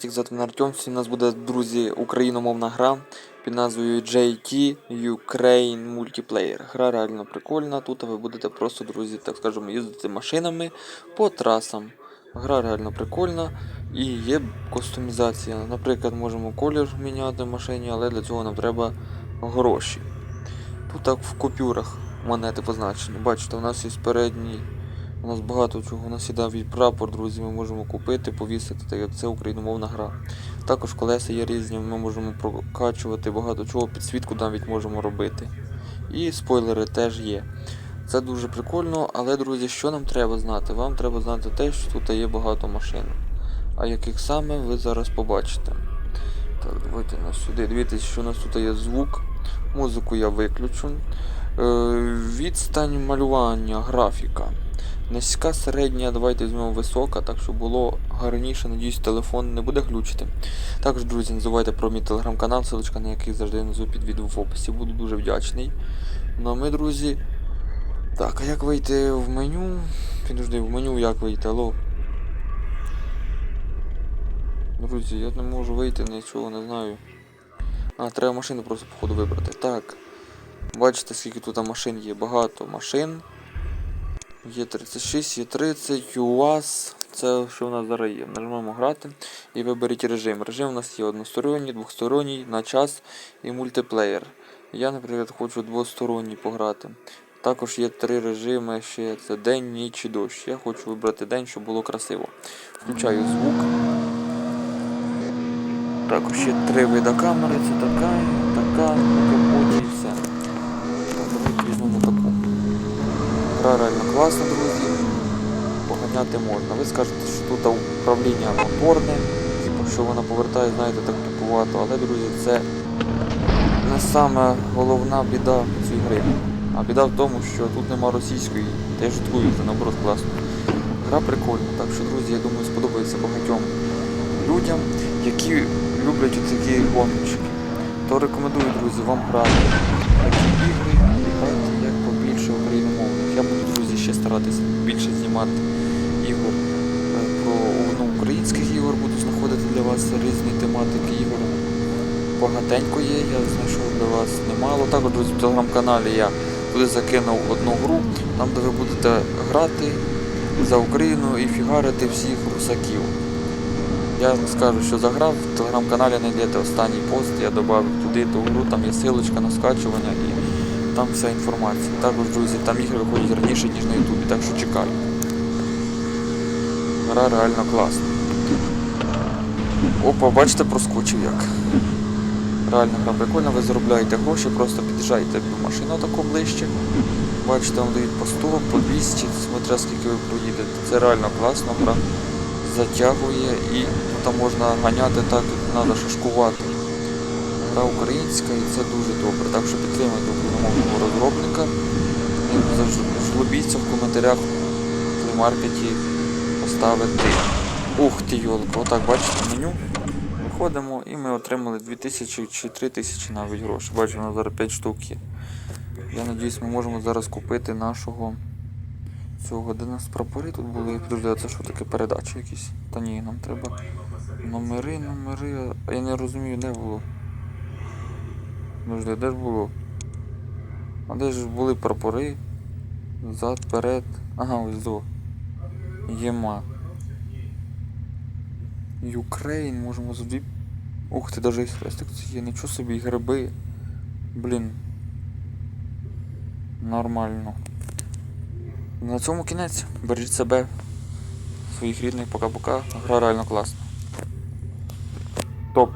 Всіх звати Артем. Сьогодні у нас буде, друзі, україномовна гра під назвою JT Ukraine Multiplayer. Гра реально прикольна. Тут ви будете просто, друзі, так скажемо, їздити машинами по трасам. Гра реально прикольна і є кастомізація. Наприклад, можемо колір міняти в машині, але для цього нам треба гроші. Тут так в купюрах монети позначені. Бачите, у нас є передній. У нас багато чого. У нас іде від прапор, друзі, ми можемо купити, повісити, так як це україномовна гра. Також колеса є різні, ми можемо прокачувати багато чого, підсвітку навіть можемо робити. І спойлери теж є. Це дуже прикольно, але, друзі, що нам треба знати? Вам треба знати те, що тут є багато машин. А яких саме ви зараз побачите. Так, давайте на сюди. Дивіться, що у нас тут є звук. Музику я виключу. Е, відстань малювання, графіка. Низька, середня, давайте візьмемо висока, так щоб було гарніше. Надіюсь, телефон не буде глючити. Також, друзі, не забувайте про мій телеграм-канал, ссылочка на який завжди внизу під відео в описі. Буду дуже вдячний. Ну а ми, друзі. Так, а як вийти в меню? Підожди, в меню як вийти, алло. Друзі, я не можу вийти, нічого не знаю. А, треба машину просто походу вибрати. Так. Бачите, скільки тут машин є. Багато машин. Є 36, є 30, УАЗ. Це що в нас зараз є. Нажмемо грати і виберіть режим. Режим у нас є односторонній, двосторонній, на час і мультиплеєр. Я, наприклад, хочу двосторонній пограти. Також є три режими ще це день, ніч і дощ. Я хочу вибрати день, щоб було красиво. Включаю звук. Також є три вида камери, це така, така, капоті і все. Так, давайте візьмемо таку. Гра реально класна, друзі. Поганяти можна. Ви скажете, що тут управління моторне, типу, що вона повертає, знаєте, так тупувато, але, друзі, це не саме головна біда цієї гри. А біда в тому, що тут нема російської, та я жартую, це наоборот класно. Гра прикольна, так що, друзі, я думаю, сподобається багатьом людям, які люблять такі гоночки. То рекомендую, друзі, вам грати такі ігри, грати як побільше україномовних. Я буду, друзі, ще старатися більше знімати ігор е, про ну, українських ігор, буду знаходити для вас різні тематики ігор. Багатенько є, я знайшов для вас немало. Також, в телеграм-каналі я туди закинув одну гру, там де ви будете грати за Україну і фігарити всіх русаків. Я скажу, що заграв, в телеграм-каналі знайдете останній пост, я додав туди ту гру, там є силочка на скачування і там вся інформація. Також, друзі, там ігри виходять раніше, ніж на Ютубі, так що чекаю. Гра реально класна. Опа, бачите, проскочив як. Реально гра прикольна, ви заробляєте гроші, просто під'їжджаєте до машини тако ближче. Бачите, вам дають по 100, по 200, смотря скільки ви проїдете. Це реально класно, гра затягує і там можна ганяти так, як треба шашкувати. Гра українська і це дуже добре. Так що підтримуйте україномовного розробника. Жлобіться в коментарях в маркеті поставити. Ух ти йолка, отак бачите меню. Виходимо і ми отримали 2000 чи 3000 навіть грошей. Бачимо, у зараз 5 штук є. Я надіюсь, ми можемо зараз купити нашого цього, де нас прапори тут були. Подожди, це що таке передачі якісь? Та ні, нам треба номери, номери. Я не розумію, де було. Подожди, де ж було? А де ж були прапори? Зад, перед. Ага, ось до. Єма. Юкрейн, можемо собі. Ух ти, даже і хрестик це є, нічого собі, гриби. Блін. Нормально. На цьому кінець. Бережіть себе, своїх рідних, пока-пока. Гра реально класна. Топ.